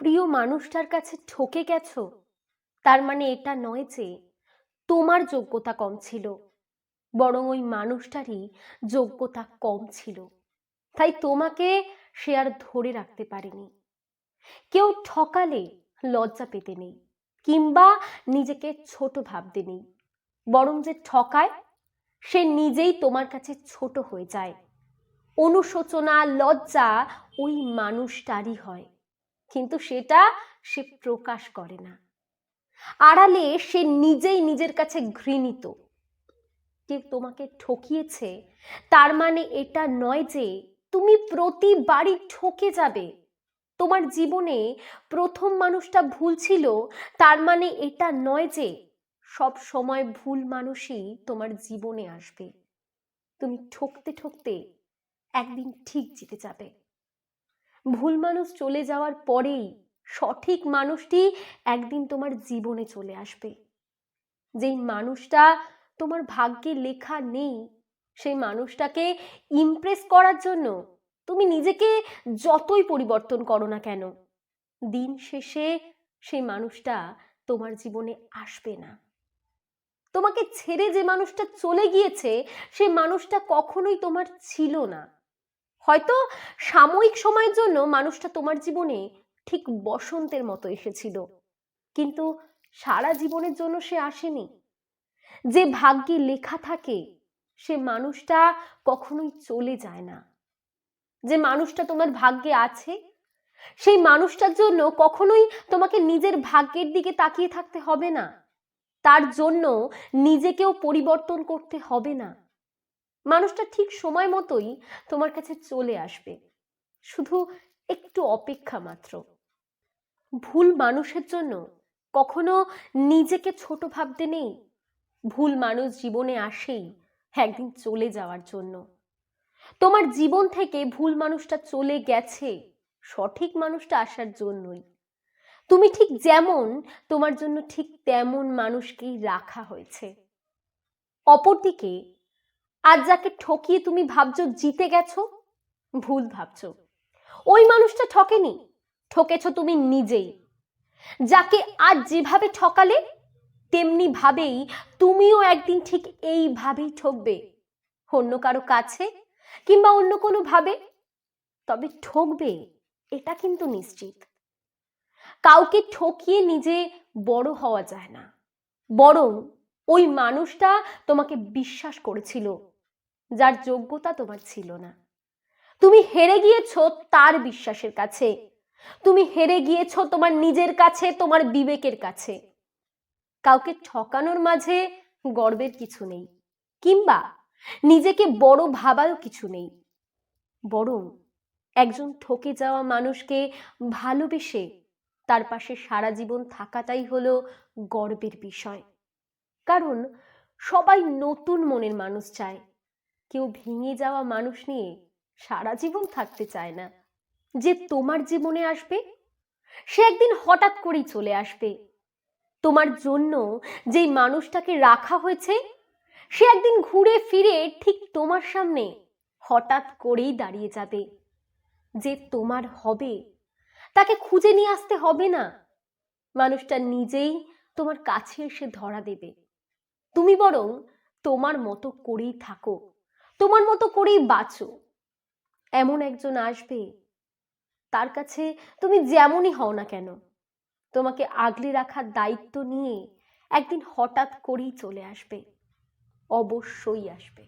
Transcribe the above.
প্রিয় মানুষটার কাছে ঠকে গেছো? তার মানে এটা নয় যে তোমার যোগ্যতা কম ছিল, বরং ওই মানুষটারই যোগ্যতা কম ছিল। তাই তোমাকে সে আর ধরে রাখতে পারেনি। কেউ ঠকালে লজ্জা পেতে নেই, কিংবা নিজেকে ছোট ভাবতে নেই, বরং যে ঠকায়, সে নিজেই তোমার কাছে ছোট হয়ে যায়। অনুশোচনা, লজ্জা ওই মানুষটারই হয়। কিন্তু সেটা সে প্রকাশ করে না। আড়ালে সে নিজেই নিজের কাছে ঘৃণিত। কেউ তোমাকে ঠকিয়েছে, তার মানে এটা নয় যে তুমি প্রতিবারই ঠকে যাবে। তোমার জীবনে প্রথম মানুষটা ভুল ছিল, তার মানে এটা নয় যে সব সময় ভুল মানুষই তোমার জীবনে আসবে। তুমি ঠকতে ঠকতে একদিন ঠিক জিতে যাবে। ভুল মানুষ চলে যাওয়ার পরেই সঠিক মানুষটি একদিন তোমার জীবনে চলে আসবে। যেই মানুষটা তোমার ভাগ্যে লেখা নেই, সেই মানুষটাকে ইমপ্রেস করার জন্য তুমি নিজেকে যতই পরিবর্তন করো না কেন, দিন শেষে সেই মানুষটা তোমার জীবনে আসবে না। তোমাকে ছেড়ে যে মানুষটা চলে গিয়েছে সেই মানুষটা কখনোই তোমার ছিল না। হয়তো সাময়িক সময়ের জন্য মানুষটা তোমার জীবনে ঠিক বসন্তের মতো এসেছিল। কিন্তু সারা জীবনের জন্য সে আসেনি। যে ভাগ্যে লেখা থাকে, সে মানুষটা কখনোই চলে যায় না। যে মানুষটা তোমার ভাগ্যে আছে, সেই মানুষটার জন্য কখনোই তোমাকে নিজের ভাগ্যের দিকে তাকিয়ে থাকতে হবে না। তার জন্য নিজেকেও পরিবর্তন করতে হবে না। মানুষটা ঠিক সময় মতোই তোমার কাছে চলে আসবে। শুধু একটু অপেক্ষা মাত্র। ভুল মানুষের জন্য কখনো নিজেকে ছোট ভাবতে নেই। ভুল মানুষ জীবনে আসেই, একদিন চলে যাওয়ার জন্য। তোমার জীবন থেকে ভুল মানুষটা চলে গেছে, সঠিক মানুষটা আসার জন্যই। তুমি ঠিক যেমন, তোমার জন্য ঠিক তেমন মানুষকেই রাখা হয়েছে। অপরদিকে আজ যাকে ঠকিয়ে তুমি ভাবছ জিতে গেছো, ভুল ভাবছ। ওই মানুষটা ঠকেনি, ঠকেছ তুমি নিজেই। যাকে আজ যেভাবে ঠকালে, তেমনি ভাবেই তুমিও একদিন ঠিক এইভাবেই ঠকবে। অন্য কারও কাছে কিংবা অন্য কোনো ভাবে, তবে ঠকবে, এটা কিন্তু নিশ্চিত। কাউকে ঠকিয়ে নিজে বড় হওয়া যায় না। বরং ওই মানুষটা তোমাকে বিশ্বাস করেছিল। যার যোগ্যতা তোমার ছিল না। তুমি হেরে গিয়েছ তার বিশ্বাসের কাছে। তুমি হেরে গিয়েছ তোমার নিজের কাছে, তোমার বিবেকের কাছে। কাউকে ঠকানোর মাঝে গর্বের কিছু নেই, কিংবা নিজেকে বড় ভাবারও কিছু নেই। বরং একজন ঠকে যাওয়া মানুষকে ভালোবেসে তার পাশে সারা জীবন থাকাটাই হলো গর্বের বিষয়। কারণ সবাই নতুন মনের মানুষ চায় কেউ ভেঙে যাওয়া মানুষ নিয়ে সারা জীবন থাকতে চায় না। যে তোমার জীবনে আসবে, সে একদিন হঠাৎ করেই চলে আসবে। তোমার জন্য যেই মানুষটাকে রাখা হয়েছে, সে একদিন ঘুরে ফিরে ঠিক তোমার সামনে হঠাৎ করেই দাঁড়িয়ে যাবে। যে তোমার হবে, তাকে খুঁজে নিয়ে আসতে হবে না। মানুষটা নিজেই তোমার কাছে এসে ধরা দেবে। তুমি বরং তোমার মতো করেই থাকো। তোমার মতো করেই বাঁচো। এমন একজন আসবে, তার কাছে তুমি যেমনই হও না কেন, তোমাকে আগলে রাখার দায়িত্ব নিয়ে একদিন হঠাৎ করেই চলে আসবে, অবশ্যই আসবে।